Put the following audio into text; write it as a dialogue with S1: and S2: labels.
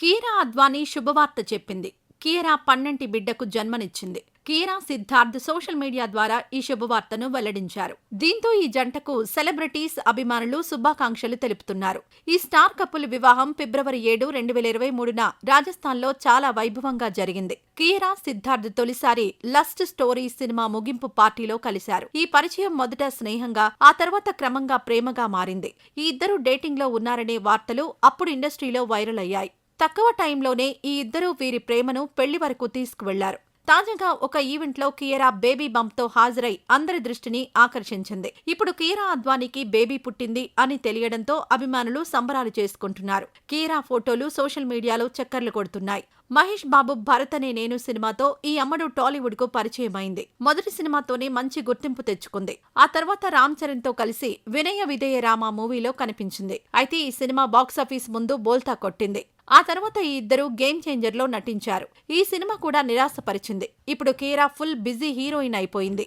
S1: కీరా అద్వానీ శుభవార్త చెప్పింది. కీరా పన్నంటి బిడ్డకు జన్మనిచ్చింది. కీరా సిద్ధార్థ్ సోషల్ మీడియా ద్వారా ఈ శుభవార్తను వెల్లడించారు. దీంతో ఈ జంటకు సెలబ్రిటీస్ అభిమానులు శుభాకాంక్షలు తెలుపుతున్నారు. ఈ స్టార్ కపుల్ వివాహం ఫిబ్రవరి ఏడు రెండు వేల ఇరవై మూడున రాజస్థాన్లో చాలా వైభవంగా జరిగింది. కీరా సిద్ధార్థ్ తొలిసారి లస్ట్ స్టోరీ సినిమా ముగింపు పార్టీలో కలిశారు. ఈ పరిచయం మొదట స్నేహంగా ఆ తర్వాత క్రమంగా ప్రేమగా మారింది. ఈ ఇద్దరు డేటింగ్లో ఉన్నారనే వార్తలు అప్పుడు ఇండస్ట్రీలో వైరల్ అయ్యాయి. తక్కువ టైంలోనే ఈ ఇద్దరూ వీరి ప్రేమను పెళ్ళి వరకు తీసుకువెళ్ళారు. తాజాగా ఒక ఈవెంట్లో కియరా బేబీ బంప్తో హాజరై అందరి దృష్టిని ఆకర్షించింది. ఇప్పుడు కీరా అద్వానీకి బేబీ పుట్టింది అని తెలియడంతో అభిమానులు సంబరాలు చేసుకుంటున్నారు. కీరా ఫోటోలు సోషల్ మీడియాలో చక్కర్లు కొడుతున్నాయి. మహేష్ బాబు భరత్ అనే నేను సినిమాతో ఈ అమ్మడు టాలీవుడ్కు పరిచయమైంది. మొదటి సినిమాతోనే మంచి గుర్తింపు తెచ్చుకుంది. ఆ తర్వాత రామ్ చరణ్తో కలిసి వినయ విధేయ రామ మూవీలో కనిపించింది. అయితే ఈ సినిమా బాక్సాఫీస్ ముందు బోల్తా కొట్టింది. ఆ తర్వాత ఈ ఇద్దరు గేమ్ చేంజర్లో నటించారు. ఈ సినిమా కూడా నిరాశపరిచింది. ఇప్పుడు కీరా ఫుల్ బిజీ హీరోయిన్ అయిపోయింది.